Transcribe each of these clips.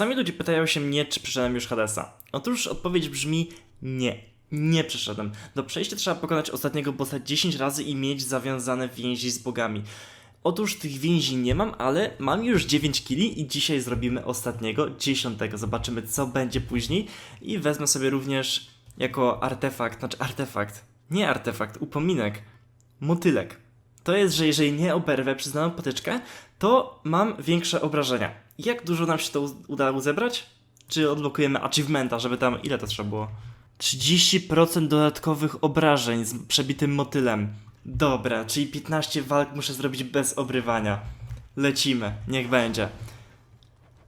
Czasami ludzie pytają się mnie, czy przeszedłem już Hadesa. Otóż odpowiedź brzmi nie. Nie przeszedłem. Do przejścia trzeba pokonać ostatniego bossa 10 razy i mieć zawiązane więzi z bogami. Otóż tych więzi nie mam, ale mam już 9 kili i dzisiaj zrobimy ostatniego, 10. Zobaczymy co będzie później i wezmę sobie również jako artefakt, znaczy artefakt, nie artefakt, upominek, motylek. To jest, że jeżeli nie oberwę przyznaną potyczkę, to mam większe obrażenia. Jak dużo nam się to udało zebrać? Czy odblokujemy achievementa, żeby tam, ile to trzeba było? 30% dodatkowych obrażeń z przebitym motylem. Dobra, czyli 15 walk muszę zrobić bez obrywania. Lecimy, niech będzie.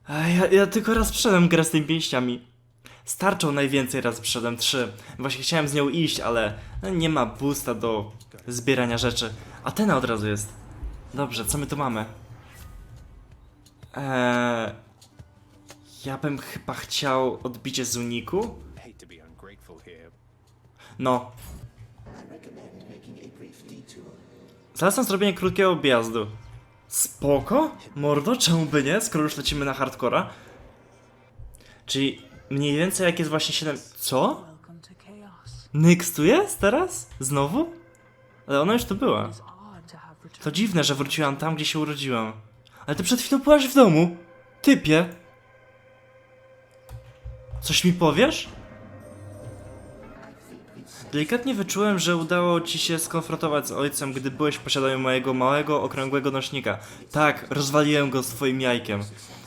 Ja, ja tylko raz przeszedłem grę z tymi pięściami. Starczą najwięcej raz przeszedłem 3. Właśnie chciałem z nią iść, ale no, nie ma boosta do zbierania rzeczy. A ten od razu jest. Dobrze, co my tu mamy? Eee, ja bym chyba chciał odbicie z uniku. No. Zalecam zrobienie krótkiego objazdu. Spoko? Mordo, czemu by nie, skoro już lecimy na hardcora? Czyli mniej więcej jak jest właśnie 7... Co? Nyx tu jest teraz? Znowu? Ale ona już tu była. To dziwne, że wróciłam tam, gdzie się urodziłam. Ale ty przed chwilą byłaś w domu. Typie. Coś mi powiesz? Delikatnie wyczułem, że udało ci się skonfrontować z ojcem, gdy byłeś w posiadaniu mojego małego, okrągłego nośnika. Tak, rozwaliłem go z twoim jajkiem.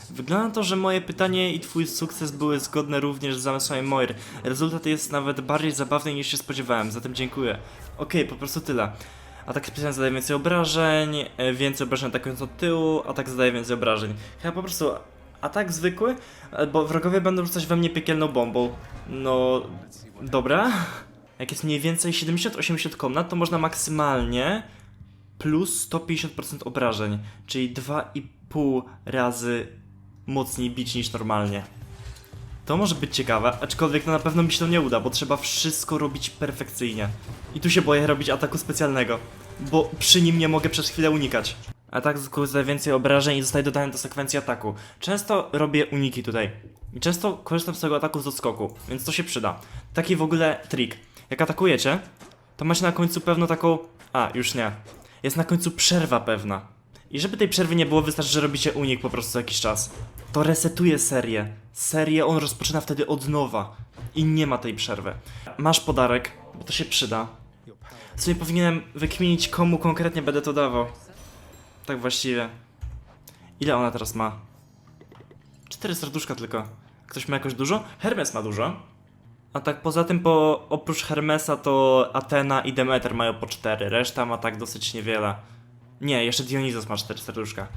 Wygląda na to, że moje pytanie i twój sukces były zgodne również z zamysłami Moir. Rezultat jest nawet bardziej zabawny niż się spodziewałem, zatem dziękuję. Okej, po prostu tyle. Atak specjalny zadaje więcej obrażeń, e, więcej obrażeń atakując od tyłu, atak zadaje więcej obrażeń. Chyba po prostu atak zwykły, e, bo wrogowie będą rzucać we mnie piekielną bombą. No, dobra. Jak jest mniej więcej 70-80 komnat, to można maksymalnie plus 150% obrażeń, czyli 2,5 razy mocniej bić niż normalnie. To może być ciekawe, aczkolwiek no na pewno mi się to nie uda, bo trzeba wszystko robić perfekcyjnie. I tu się boję robić ataku specjalnego, bo przy nim nie mogę przez chwilę unikać. Atak zadaje więcej obrażeń i zostaje dodany do sekwencji ataku. Często robię uniki tutaj. I często korzystam z tego ataku z odskoku, więc to się przyda. Taki w ogóle trik. Jak atakujecie, to macie na końcu pewno taką... A, już nie. Jest na końcu przerwa pewna. I żeby tej przerwy nie było, wystarczy, że robicie unik po prostu jakiś czas. To resetuje serię. Serię on rozpoczyna wtedy od nowa. I nie ma tej przerwy. Masz podarek, bo to się przyda. W sumie powinienem wykminić, komu konkretnie będę to dawał. Tak właściwie. Ile ona teraz ma? Cztery serduszka tylko. Ktoś ma jakoś dużo? Hermes ma dużo. A tak poza tym, po, oprócz Hermesa, to Atena i Demeter mają po cztery. Reszta ma tak dosyć niewiele. Nie, jeszcze Dionizos ma cztery serduszka.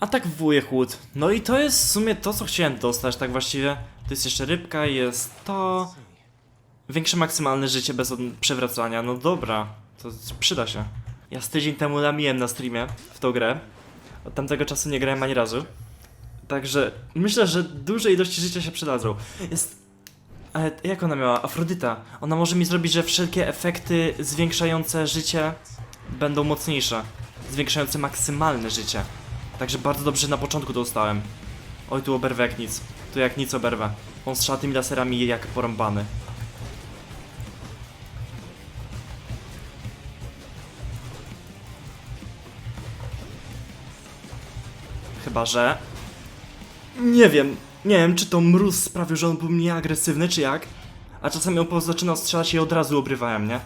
A tak wuje chłód. No i to jest w sumie to, co chciałem dostać, tak właściwie. To jest jeszcze rybka, jest to... Większe maksymalne życie bez przewracania. No dobra, to przyda się. Ja z tydzień temu lamiłem na streamie w tą grę. Od tamtego czasu nie grałem ani razu. Także myślę, że duże ilości życia się przydadzą. Jest ale jak ona miała? Afrodyta. Ona może mi zrobić, że wszelkie efekty zwiększające życie będą mocniejsze. Zwiększające maksymalne życie. Także bardzo dobrze na początku dostałem. Oj, tu oberwę jak nic. Tu jak nic oberwę. On strzela tymi laserami jak porąbany. Chyba, że... Nie wiem. Nie wiem, czy to mróz sprawił, że on był mniej agresywny, czy jak. A czasami on po prostu zaczynał strzelać i od razu obrywałem, nie?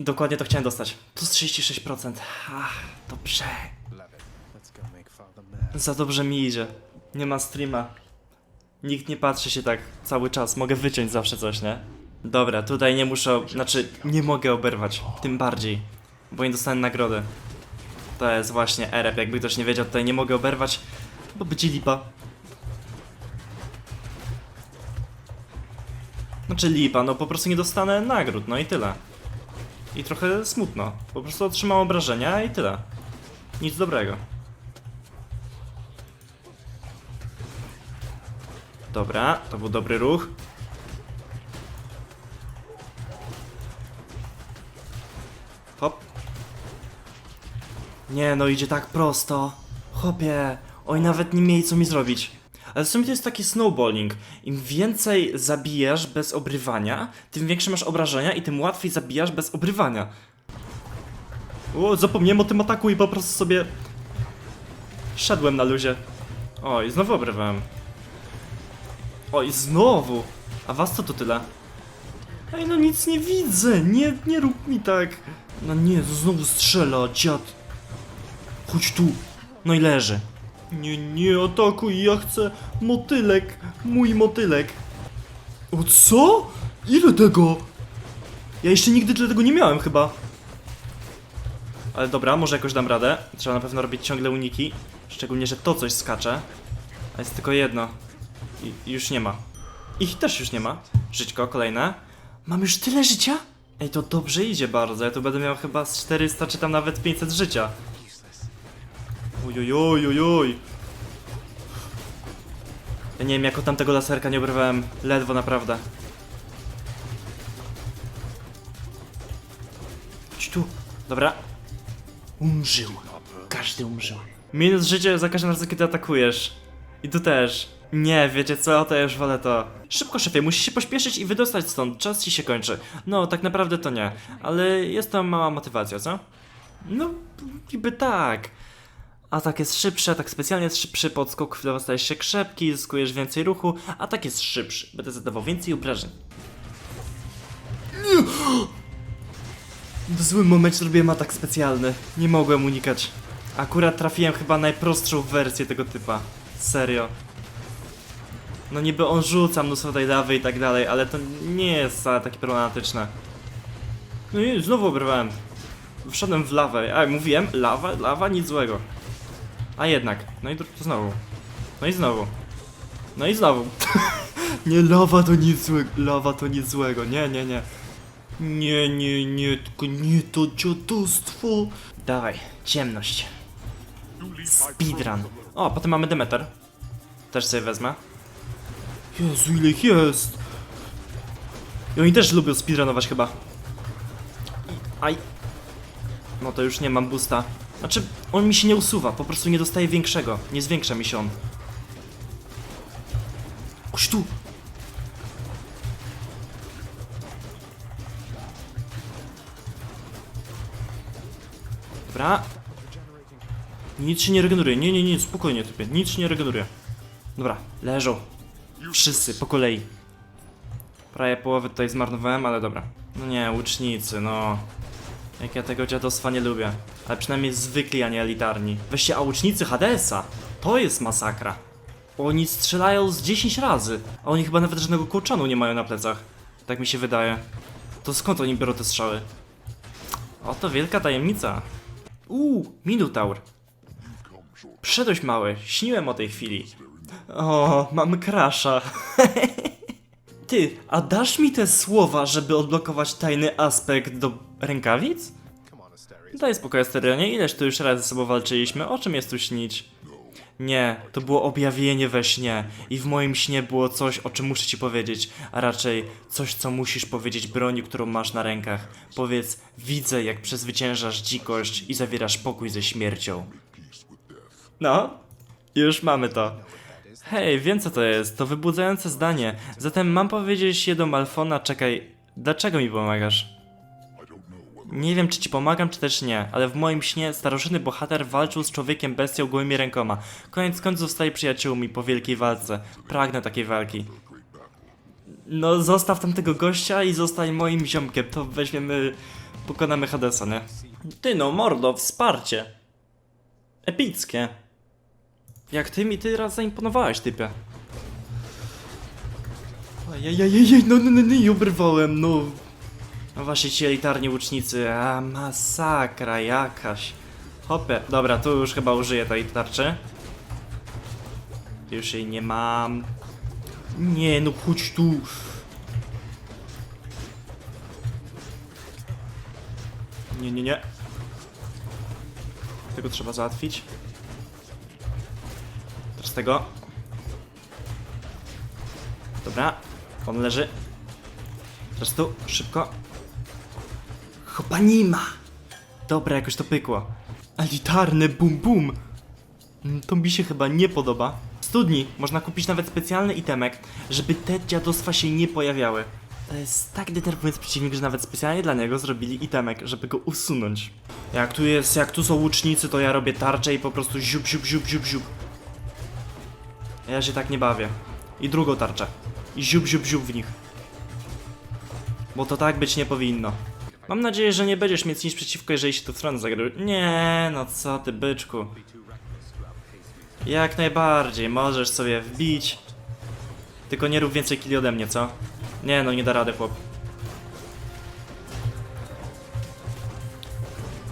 Dokładnie to chciałem dostać. Z 36%. Ach, dobrze. Za dobrze mi idzie. Nie ma streama. Nikt nie patrzy się tak cały czas. Mogę wyciąć zawsze coś, nie? Dobra, tutaj nie muszę, znaczy nie mogę oberwać. Tym bardziej. Bo nie dostanę nagrody. To jest właśnie erep. Jakby ktoś nie wiedział, tutaj nie mogę oberwać. Bo będzie lipa. Znaczy lipa, no po prostu nie dostanę nagród, no i tyle. I trochę smutno. Po prostu otrzymam obrażenia i tyle. Nic dobrego. Dobra, to był dobry ruch. Hop. Nie, no idzie tak prosto. Chopie, Oni nawet nie mieli co mi zrobić. Ale w sumie to jest taki snowballing. Im więcej zabijasz bez obrywania, tym większe masz obrażenia i tym łatwiej zabijasz bez obrywania. O, zapomniałem o tym ataku i po prostu sobie... Szedłem na luzie. Oj, znowu obrywałem. Oj, znowu! A was co to tyle? Ej, no nic nie widzę! Nie, nie rób mi tak! No nie, znowu strzela, dziad! Chodź tu! No i leży. Nie, nie atakuj, ja chcę motylek, mój motylek. O co? Ile tego? Ja jeszcze nigdy tyle tego nie miałem chyba. Ale dobra, może jakoś dam radę. Trzeba na pewno robić ciągle uniki. Szczególnie, że to coś skacze. A jest tylko jedno. I, już nie ma. Ich też już nie ma. Żyćko, kolejne. Mam już tyle życia? Ej, to dobrze idzie bardzo. Ja tu będę miał chyba z 400 czy tam nawet 500 życia. Ojojojojoj. Ja nie wiem, jako tamtego laserka nie obrywałem. Ledwo, naprawdę. Chodź tu. Dobra. Umrzył. Każdy umrzył. Minus życie za każdym razem, kiedy atakujesz. I tu też. Nie, wiecie co, to ja już wolę to. Szybko, szefie, musisz się pośpieszyć i wydostać stąd. Czas ci się kończy. No, tak naprawdę to nie. Ale jest tam mała motywacja, co? No, niby tak. Atak jest szybszy, atak specjalnie jest szybszy, podskok chwilowo stajesz się krzepki, zyskujesz więcej ruchu, atak jest szybszy, będę zadawał więcej obrażeń. W złym momencie zrobiłem atak specjalny, nie mogłem unikać. Akurat trafiłem chyba najprostszą wersję tego typa, serio. No niby on rzuca mnóstwo tej lawy i tak dalej, ale to nie jest wcale takie problematyczne. No i znowu obrywałem. Wszedłem w lawę, a mówiłem, lawa, lawa, nic złego. A jednak. No i znowu. No i znowu. No i znowu. nie, lawa to nic złego. Lawa to nic złego. Nie, nie, nie. Nie, nie, nie, tylko nie to dziadostwo. Dawaj, ciemność. Speedrun. O, potem mamy Demeter. Też sobie wezmę. Jezu, ile ich jest. I oni też lubią speedrunować chyba. Aj. No to już nie mam boosta. Znaczy, on mi się nie usuwa, po prostu nie dostaje większego. Nie zwiększa mi się on. Oś tu! Dobra. Nic się nie regeneruje. Nie, nie, nie, spokojnie typie. Nic się nie regeneruje. Dobra, leżą. Wszyscy, po kolei. Prawie połowę tutaj zmarnowałem, ale dobra. No nie, łucznicy, no. Jak ja tego dziadostwa nie lubię. Ale przynajmniej zwykli, a nie elitarni. Weźcie, a łucznicy Hadesa. To jest masakra. Oni strzelają z 10 razy. A oni chyba nawet żadnego kołczanu nie mają na plecach. Tak mi się wydaje. To skąd oni biorą te strzały? Oto wielka tajemnica. Uuu, Minotaur. Przyszedłeś mały, śniłem o tej chwili. O, mam krasza. Ty, a dasz mi te słowa, żeby odblokować tajny aspekt do rękawic? Daj spokój, Asterionie, ileż tu już raz ze sobą walczyliśmy, o czym jest tu śnić? Nie, to było objawienie we śnie i w moim śnie było coś, o czym muszę ci powiedzieć, a raczej coś, co musisz powiedzieć broni, którą masz na rękach. Powiedz, widzę, jak przezwyciężasz dzikość i zawierasz pokój ze śmiercią. No, już mamy to. Hej, wiem co to jest, to wybudzające zdanie. Zatem mam powiedzieć je do Malfona, czekaj, dlaczego mi pomagasz? Nie wiem, czy ci pomagam, czy też nie, ale w moim śnie starożytny bohater walczył z człowiekiem bestią gołymi rękoma. Koniec końców zostali przyjaciółmi po wielkiej walce. Pragnę takiej walki. No, zostaw tamtego gościa i zostań moim ziomkiem, to weźmiemy... pokonamy Hadesa, nie? Ty no, mordo, wsparcie. Epickie. Jak ty mi ty raz zaimponowałeś, typie. Ojej, no, no, no, no i obrywałem, no. No właśnie ci elitarni łucznicy, a masakra jakaś. Hopie, dobra, tu już chyba użyję tej tarczy. Już jej nie mam. Nie, no chodź tu. Nie, nie, nie. Tego trzeba załatwić. Tego. Dobra, on leży. Teraz tu, szybko. Chopa nie ma. Dobra, jakoś to pykło. Elitarny bum bum. Mm, To mi się chyba nie podoba. W studni można kupić nawet specjalny itemek, żeby te dziadostwa się nie pojawiały. To jest tak denerwujący przeciwnik, że nawet specjalnie dla niego zrobili itemek, żeby go usunąć. Jak tu jest, jak tu są łucznicy, to ja robię tarczę i po prostu ziup, ziup, ziup, ziup, ziup. Ja się tak nie bawię. I drugą tarczę. I ziup, ziup, ziup w nich. Bo to tak być nie powinno. Mam nadzieję, że nie będziesz mieć nic przeciwko, jeżeli się tu stronę zagrał. Nie, no co ty byczku. Jak najbardziej, możesz sobie wbić. Tylko nie rób więcej killi ode mnie, co? Nie no, nie da rady, chłop.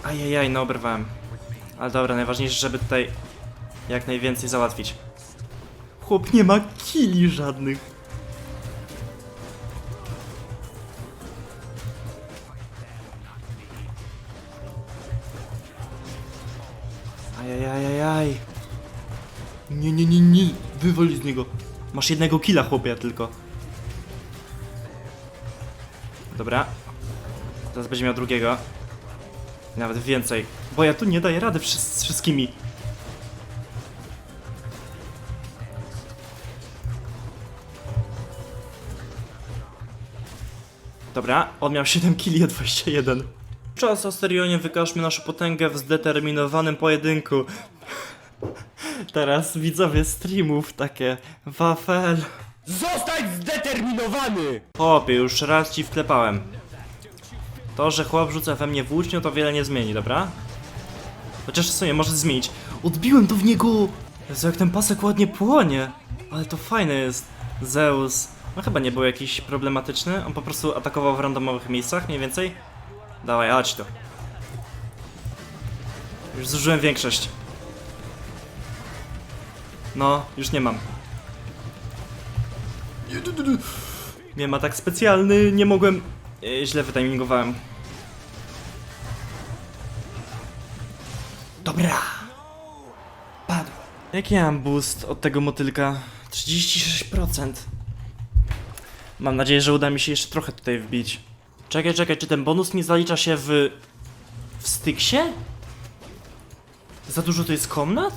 Ajajaj, no oberwałem. Ale dobra, najważniejsze, żeby tutaj jak najwięcej załatwić. Chłop nie ma kili żadnych. Ajajajajaj. Nie, nie, nie, nie. Wywal z niego. Masz jednego killa, chłopie, tylko. Dobra. Teraz będzie miał drugiego. Nawet więcej. Bo ja tu nie daję rady z wszystkimi. Dobra, on miał 7 killi, a 21. Czas, Asterionie, wykażmy naszą potęgę w zdeterminowanym pojedynku. Teraz widzowie streamów takie wafel. Zostać zdeterminowany! Chłopie, już raz ci wklepałem. To, że chłop rzuca we mnie włócznią, to wiele nie zmieni, dobra? Chociaż w sumie może zmienić. Odbiłem to w niego! Jezu, jak ten pasek ładnie płonie. Ale to fajne jest. Zeus. No chyba nie był jakiś problematyczny. On po prostu atakował w randomowych miejscach, mniej więcej. Dawaj, chodź tu. Już zużyłem większość. No, już nie mam. Nie ma tak specjalny, nie mogłem. E, źle wytimingowałem. Dobra. Padł. Jaki ja mam boost od tego motylka? 36%. Mam nadzieję, że uda mi się jeszcze trochę tutaj wbić. Czekaj, czekaj, czy ten bonus nie zalicza się w... w styksie? Za dużo to jest komnat?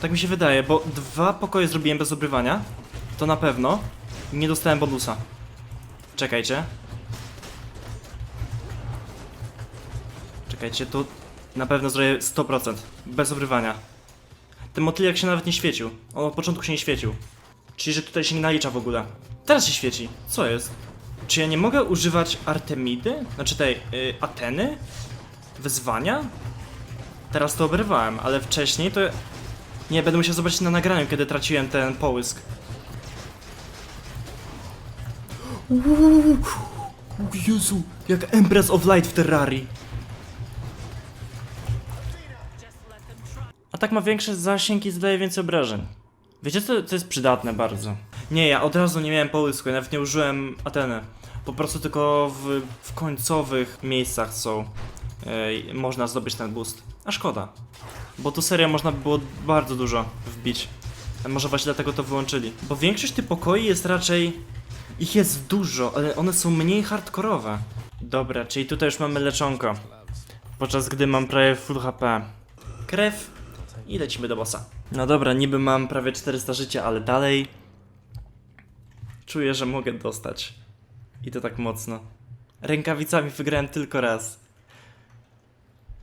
Tak mi się wydaje, bo dwa pokoje zrobiłem bez obrywania. To na pewno. Nie dostałem bonusa. Czekajcie. Czekajcie, tu na pewno zrobię 100%. Bez obrywania. Ten motyliak się nawet nie świecił. On od początku się nie świecił. Czyli, że tutaj się nie nalicza w ogóle. Teraz się świeci. Co jest? Czy ja nie mogę używać Artemidy? Znaczy tej, y, Ateny? Wyzwania? Teraz to oberwałem, ale wcześniej to... Nie, będę musiał zobaczyć na nagraniu, kiedy traciłem ten połysk. Uuu, o Jezu, jak Empress of Light w Terrarii. Atak ma większy zasięg i zadaje więcej obrażeń. Wiecie co, jest przydatne bardzo. Nie, ja od razu nie miałem połysku, ja nawet nie użyłem Ateny. Po prostu tylko w, w końcowych miejscach są. Ej, można zdobyć ten boost. A szkoda. Bo tu seria można by było bardzo dużo wbić. A może właśnie dlatego to wyłączyli. Bo większość tych pokoi jest raczej... Ich jest dużo, ale one są mniej hardkorowe. Dobra, czyli tutaj już mamy leczonko. Podczas gdy mam prawie full HP. Krew i lecimy do bossa. No dobra, niby mam prawie 400 życia, ale dalej... Czuję, że mogę dostać. I to tak mocno. Rękawicami wygrałem tylko raz.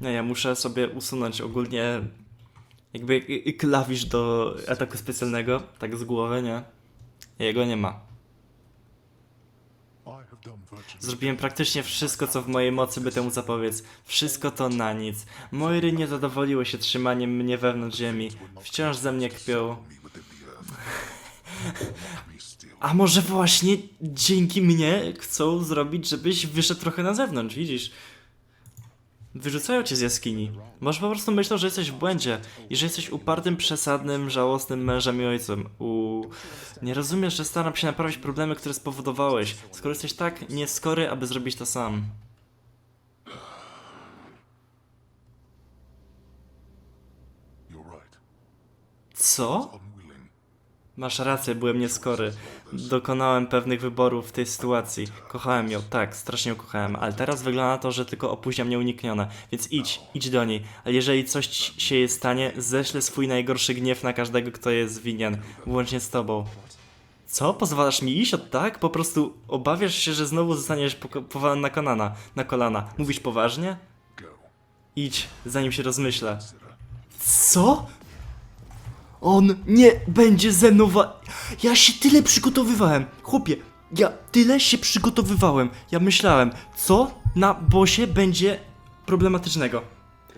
No ja muszę sobie usunąć ogólnie jakby klawisz do ataku specjalnego, tak z głowy, nie? Jego nie ma. Zrobiłem praktycznie wszystko, co w mojej mocy, by temu zapobiec. Wszystko to na nic. Moiry nie zadowoliły się trzymaniem mnie wewnątrz ziemi. Wciąż ze mnie kpią. A może właśnie dzięki mnie chcą zrobić, żebyś wyszedł trochę na zewnątrz, widzisz? Wyrzucają cię z jaskini. Może po prostu myślą, że jesteś w błędzie i że jesteś upartym, przesadnym, żałosnym mężem i ojcem. U... Nie rozumiesz, że staram się naprawić problemy, które spowodowałeś, skoro jesteś tak nieskory, aby zrobić to sam. Co? Masz rację, byłem nieskory. Dokonałem pewnych wyborów w tej sytuacji. Kochałem ją, tak, strasznie ją kochałem, ale teraz wygląda na to, że tylko opóźnia mnie uniknione. Więc idź, idź do niej. Ale jeżeli coś się jej stanie, ześlę swój najgorszy gniew na każdego, kto jest winien, włącznie z tobą. Co? Pozwalasz mi iść od tak? Po prostu obawiasz się, że znowu zostaniesz powalony na kolana. Na kolana. Mówisz poważnie? Idź, zanim się rozmyślę. Co? On nie będzie ze mną wa- Ja się tyle przygotowywałem. Chłopie, ja tyle się przygotowywałem. Ja myślałem, co na bosie będzie problematycznego.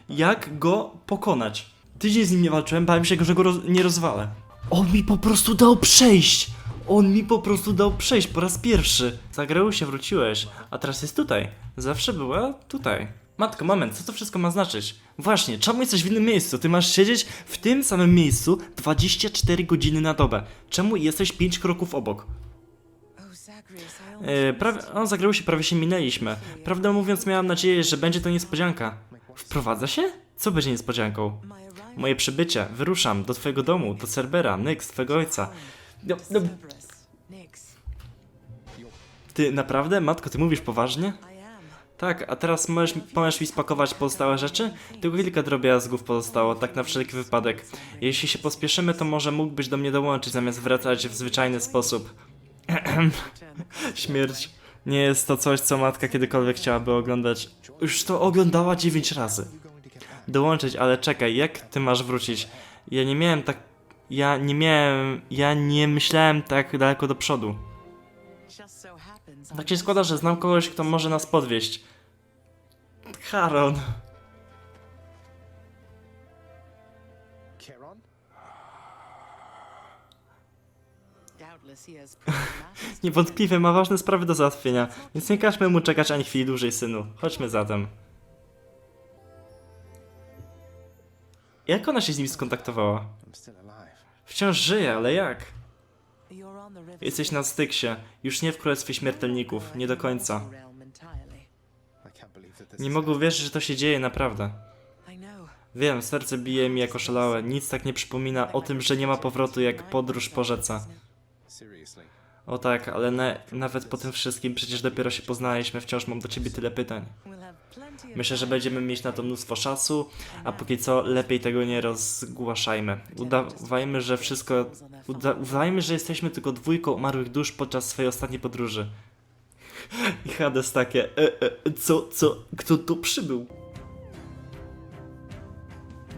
Jak go pokonać? Tydzień z nim nie walczyłem, bałem się, że go roz- nie rozwalę. On mi po prostu dał przejść! On mi po prostu dał przejść po raz pierwszy. Zagrał się, wróciłeś, a teraz jest tutaj. Zawsze była tutaj. Matko, moment, co to wszystko ma znaczyć? Właśnie, czemu jesteś w innym miejscu? Ty masz siedzieć w tym samym miejscu 24 godziny na dobę. Czemu jesteś 5 kroków obok? E, prawie, o, zagrało się, prawie się minęliśmy. Prawdę mówiąc, miałam nadzieję, że będzie to niespodzianka. Wprowadza się? Co będzie niespodzianką? Moje przybycie. Wyruszam do twojego domu, do Cerbera, Nyx, twojego ojca. No, no, ty naprawdę? Matko, ty mówisz poważnie? Tak, a teraz możesz, możesz mi spakować pozostałe rzeczy? Tylko kilka drobiazgów pozostało, tak na wszelki wypadek. Jeśli się pospieszymy, to może mógłbyś do mnie dołączyć, zamiast wracać w zwyczajny sposób. Śmierć. Nie jest to coś, co matka kiedykolwiek chciałaby oglądać. Już to oglądała 9 razy. Dołączyć, ale czekaj, jak ty masz wrócić? Ja nie miałem tak... Ja nie miałem... Ja nie myślałem tak daleko do przodu. Tak się składa, że znam kogoś, kto może nas podwieźć. Haron. Kieron? Niewątpliwie ma ważne sprawy do załatwienia, więc nie każmy mu czekać ani chwili dłużej, synu. Chodźmy zatem. Jak ona się z nim skontaktowała? Wciąż żyje, ale jak? Jesteś na Styksie, już nie w Królestwie Śmiertelników, nie do końca. Nie mogę uwierzyć, że to się dzieje naprawdę. Wiem, serce bije mi jako szalałe, nic tak nie przypomina o tym, że nie ma powrotu jak podróż po rzece. O tak, ale na, nawet po tym wszystkim przecież dopiero się poznaliśmy, wciąż mam do ciebie tyle pytań. Myślę, że będziemy mieć na to mnóstwo czasu, a póki co lepiej tego nie rozgłaszajmy. Udawajmy, że wszystko. Uda, że jesteśmy tylko dwójką umarłych dusz podczas swojej ostatniej podróży. I Hades takie. E, e, co, co? Kto tu przybył?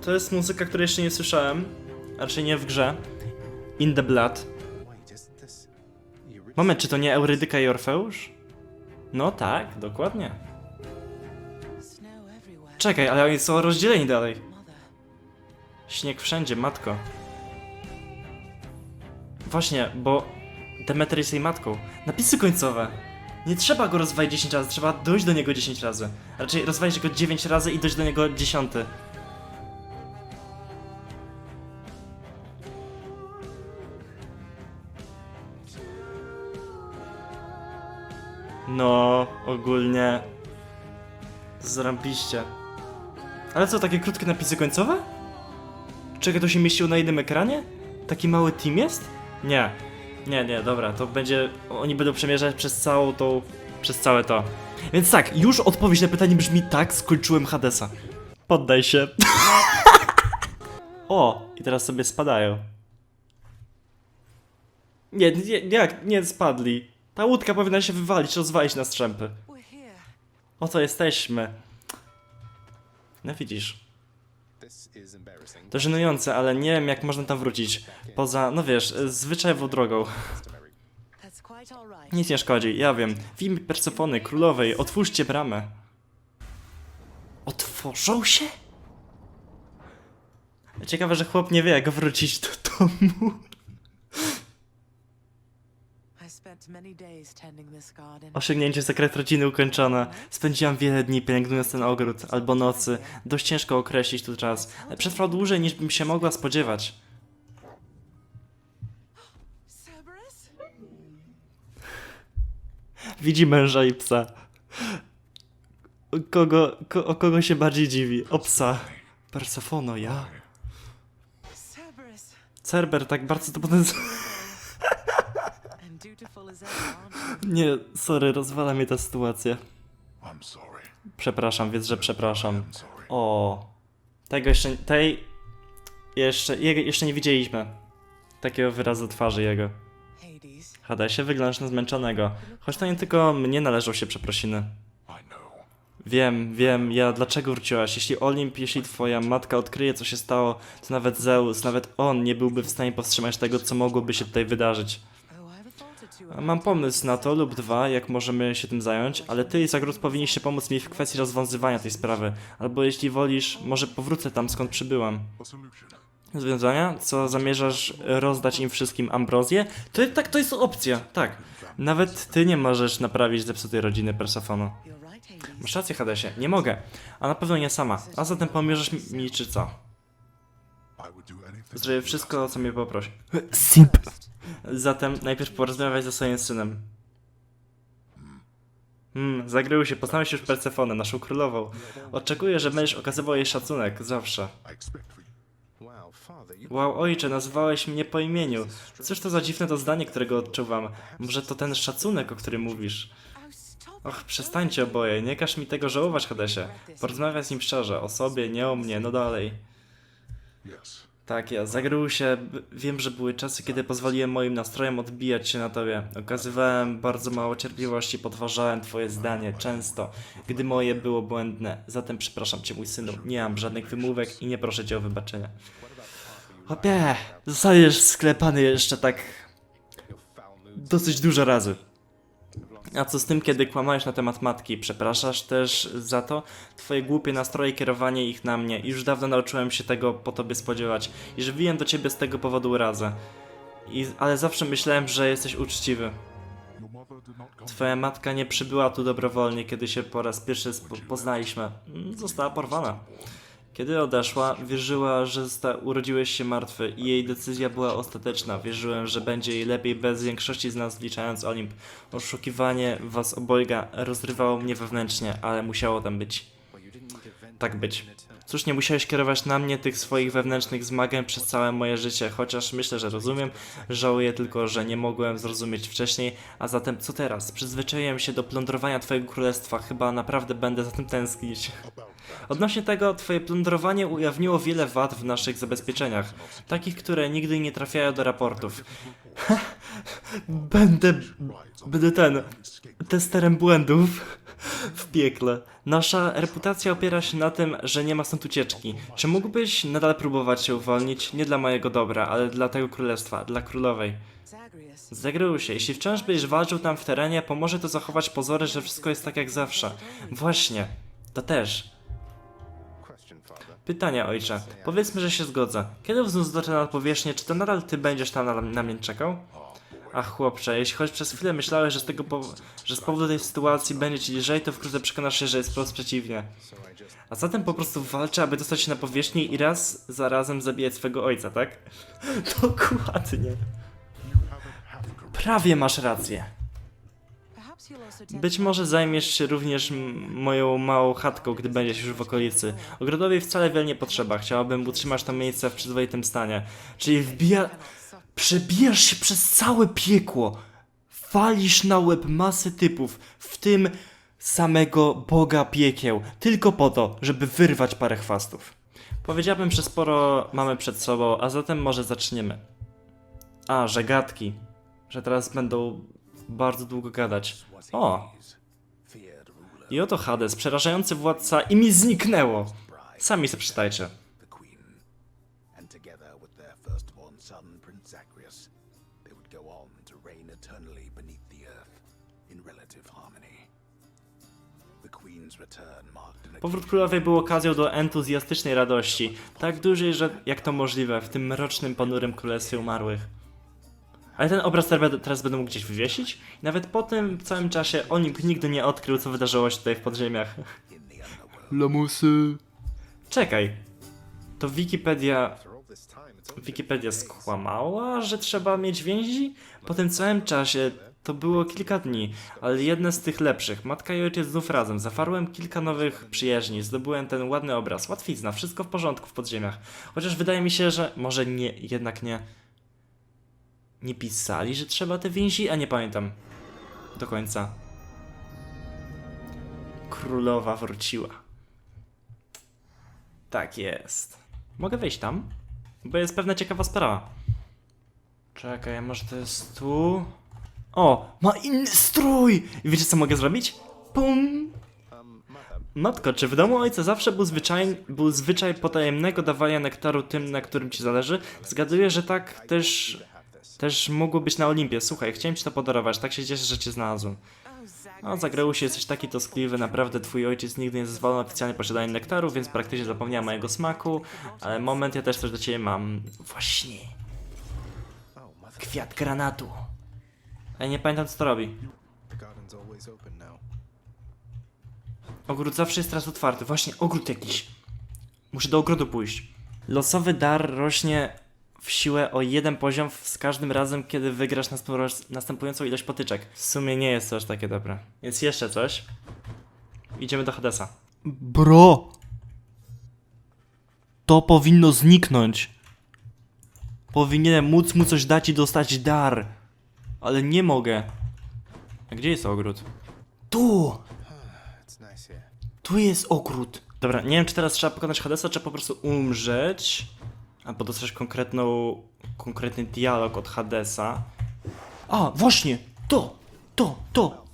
To jest muzyka, której jeszcze nie słyszałem. Raczej nie w grze. In the Blood. Moment, czy to nie Eurydyka i Orfeusz? No tak, dokładnie. Czekaj, ale oni są rozdzieleni dalej. Śnieg wszędzie, matko. Właśnie, bo Demeter jest jej matką. Napisy końcowe. Nie trzeba go rozwalić 10 razy, trzeba dojść do niego 10 razy. Raczej rozwalić go 9 razy i dojść do niego 10. No, ogólnie. Zrampiście. Ale co, takie krótkie napisy końcowe? Czego to się mieściło na jednym ekranie? Taki mały team jest? Nie. Nie, nie, dobra, to będzie. Oni będą przemierzać przez całą tą. przez całe to. Więc tak, już odpowiedź na pytanie brzmi tak, skończyłem Hadesa. Poddaj się. o, i teraz sobie spadają. Nie, nie, jak, nie spadli. Ta łódka powinna się wywalić, rozwalić na strzępy. Oto jesteśmy. No widzisz. To żenujące, ale nie wiem jak można tam wrócić. Poza, no wiesz, zwyczajową drogą. Nic nie szkodzi, ja wiem. W imię Persefony, królowej, otwórzcie bramę. Otworzą się? Ciekawe, że chłop nie wie jak wrócić do domu. Osiągnięcie sekret rodziny ukończone. Spędziłam wiele dni pielęgnując ten ogród, albo nocy. Dość ciężko określić tu czas. Przetrwał dłużej niż bym się mogła spodziewać. Widzi męża i psa. Kogo, ko, o kogo się bardziej dziwi? O psa. Persefono, ja? Cerber tak bardzo to potem... Nie, sorry, rozwala mnie ta sytuacja. Przepraszam, więc że przepraszam. O, tego jeszcze, tej jeszcze, jego jeszcze nie widzieliśmy. Takiego wyrazu twarzy jego. Hades. Hadesie, wyglądasz na zmęczonego. Choć to nie tylko mnie należą się przeprosiny. Wiem, wiem, ja dlaczego wróciłaś. Jeśli Olimp, jeśli twoja matka odkryje, co się stało, to nawet Zeus, nawet on nie byłby w stanie powstrzymać tego, co mogłoby się tutaj wydarzyć. Mam pomysł na to lub dwa, jak możemy się tym zająć, ale ty i Zagrud powinniście pomóc mi w kwestii rozwiązywania tej sprawy. Albo jeśli wolisz, może powrócę tam, skąd przybyłam. A solution. Rozwiązania? Co zamierzasz rozdać im wszystkim ambrozję? To tak, to jest opcja, tak. Nawet ty nie możesz naprawić zepsutej rodziny Persefonu. Masz rację, Hadesie, nie mogę. A na pewno nie sama. A zatem pomierzesz mi, mi czy co? Zrobię wszystko, co mnie poprosi. Simp! Zatem najpierw porozmawiaj ze swoim synem. Hmm, zagrył się, poznałeś już Persefonę, naszą królową. Oczekuję, że będziesz okazywał jej szacunek, zawsze. Wow, ojcze, nazwałeś mnie po imieniu. Cóż to za dziwne to zdanie, którego odczuwam. Może to ten szacunek, o którym mówisz. Och, przestańcie oboje, nie każ mi tego żałować, Hadesie. Porozmawiaj z nim szczerze, o sobie, nie o mnie, no dalej. Yes. Tak, ja zagrył się. Wiem, że były czasy, kiedy pozwoliłem moim nastrojom odbijać się na tobie. Okazywałem bardzo mało cierpliwości, podważałem twoje zdanie, często, gdy moje było błędne. Zatem przepraszam cię, mój synu. Nie mam żadnych wymówek i nie proszę cię o wybaczenie. Opie, zostajesz sklepany jeszcze tak dosyć dużo razy. A co z tym, kiedy kłamałeś na temat matki? Przepraszasz też za to? Twoje głupie nastroje, kierowanie ich na mnie. Już dawno nauczyłem się tego po tobie spodziewać. I że wiłem do ciebie z tego powodu urazę. I, ale zawsze myślałem, że jesteś uczciwy. Twoja matka nie przybyła tu dobrowolnie, kiedy się po raz pierwszy poznaliśmy. Mm, Została porwana. Kiedy odeszła, wierzyła, że urodziłeś się martwy i jej decyzja była ostateczna. Wierzyłem, że będzie jej lepiej bez większości z nas wliczając Olimp. Oszukiwanie was obojga rozrywało mnie wewnętrznie, ale musiało tam być. Tak być. Cóż, nie musiałeś kierować na mnie tych swoich wewnętrznych zmagań przez całe moje życie, chociaż myślę, że rozumiem. Żałuję tylko, że nie mogłem zrozumieć wcześniej. A zatem co teraz? Przyzwyczaiłem się do plądrowania twojego królestwa, chyba naprawdę będę za tym tęsknić. Odnośnie tego, twoje plądrowanie ujawniło wiele wad w naszych zabezpieczeniach, takich, które nigdy nie trafiają do raportów. będę... będę ten... testerem błędów w piekle. Nasza reputacja opiera się na tym, że nie ma stąd ucieczki. Czy mógłbyś nadal próbować się uwolnić? Nie dla mojego dobra, ale dla tego królestwa, dla królowej. Zagrył się. Jeśli wciąż będziesz walczył tam w terenie, pomoże to zachować pozory, że wszystko jest tak jak zawsze. Właśnie. To też. Pytanie, ojcze. Powiedzmy, że się zgodzę. Kiedy znów dotrę na powierzchnię, czy to nadal ty będziesz tam na, na mnie czekał? Ach, chłopcze, jeśli choć przez chwilę myślałeś, że z tego że z powodu tej sytuacji będzie ci lżej, to wkrótce przekonasz się, że jest wprost przeciwnie. A zatem po prostu walczę, aby dostać się na powierzchnię i raz za razem zabijać swego ojca, tak? Dokładnie. Prawie masz rację. Być może zajmiesz się również moją małą chatką, gdy będziesz już w okolicy. Ogrodowi wcale wiele nie potrzeba. Chciałabym utrzymać to miejsce w przyzwoitym stanie. Czyli wbija... Przebijasz się przez całe piekło. Walisz na łeb masy typów, w tym samego Boga piekieł, tylko po to, żeby wyrwać parę chwastów. Powiedziałbym, że sporo mamy przed sobą, a zatem może zaczniemy. A, że gadki. Że teraz będą bardzo długo gadać. O! I oto Hades, przerażający władca i mi zniknęło. Sami sobie przeczytajcie. Powrót królowej był okazją do entuzjastycznej radości, tak dużej, że jak to możliwe w tym mrocznym, ponurym królestwie umarłych. Ale ten obraz teraz będę- teraz będę mógł gdzieś wywiesić? I nawet po tym całym czasie Olimp nigdy nie odkrył, co wydarzyło się tutaj w podziemiach. Lamusy. Czekaj. To Wikipedia... Wikipedia skłamała, że trzeba mieć więzi? Po tym całym czasie to było kilka dni, ale jedne z tych lepszych. Matka i ojciec znów razem. Zafarłem kilka nowych przyjaźni, zdobyłem ten ładny obraz. Łatwizna, wszystko w porządku w podziemiach. Chociaż wydaje mi się, że może nie, jednak nie. Nie pisali, że trzeba te więzi, a nie pamiętam do końca. Królowa wróciła. Tak jest. Mogę wejść tam? Bo jest pewna ciekawa sprawa. Czekaj, może to jest tu? O, ma inny strój! I wiecie co mogę zrobić? Pum! Um, Matko, czy w domu ojca zawsze był zwyczaj, był zwyczaj potajemnego dawania nektaru tym, na którym ci zależy? Zgaduję, że tak też, też mogło być na Olimpie. Słuchaj, chciałem ci to podarować, tak się cieszę, że cię znalazłem. No, Zagreusie, jesteś taki toskliwy, naprawdę twój ojciec nigdy nie zezwalał oficjalnie posiadanie nektaru, więc praktycznie zapomniałem mojego smaku, ale moment, ja też coś do ciebie mam. Właśnie, kwiat granatu. A ja nie pamiętam co to robi. Ogród zawsze jest teraz otwarty. Właśnie, ogród jakiś. Muszę do ogrodu pójść. Losowy dar rośnie w siłę o jeden poziom z każdym razem, kiedy wygrasz następu- następującą ilość potyczek. W sumie nie jest to aż takie dobre. Więc jeszcze coś. Idziemy do Hadesa. Bro! To powinno zniknąć. Powinienem móc mu coś dać i dostać dar. Ale nie mogę. A gdzie jest ogród? Tu! Tu jest ogród. Dobra, nie wiem, czy teraz trzeba pokonać Hadesa, czy po prostu umrzeć. Albo dostać konkretną, konkretny dialog od Hadesa. A, właśnie! To! To! To!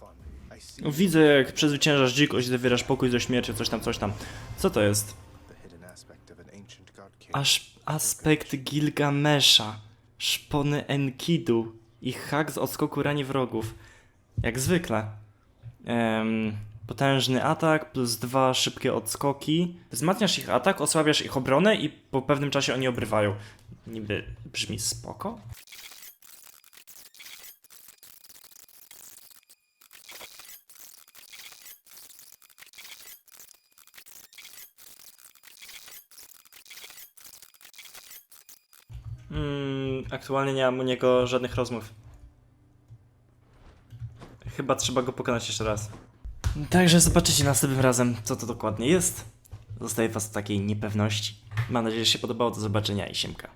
See Widzę, jak przezwyciężasz dzikość, zawierasz pokój ze śmiercią, coś tam, coś tam. Co to jest? Aż aspekt Gilgamesha, szpony Enkidu i hak z odskoku rani wrogów. Jak zwykle. Em, potężny atak plus dwa szybkie odskoki. Wzmacniasz ich atak, osłabiasz ich obronę i po pewnym czasie oni obrywają. Niby brzmi spoko. Aktualnie nie mam u niego żadnych rozmów. Chyba trzeba go pokonać jeszcze raz. Także zobaczycie następnym razem, co to dokładnie jest. Zostaję was w takiej niepewności. Mam nadzieję, że się podobało. Do zobaczenia i siemka.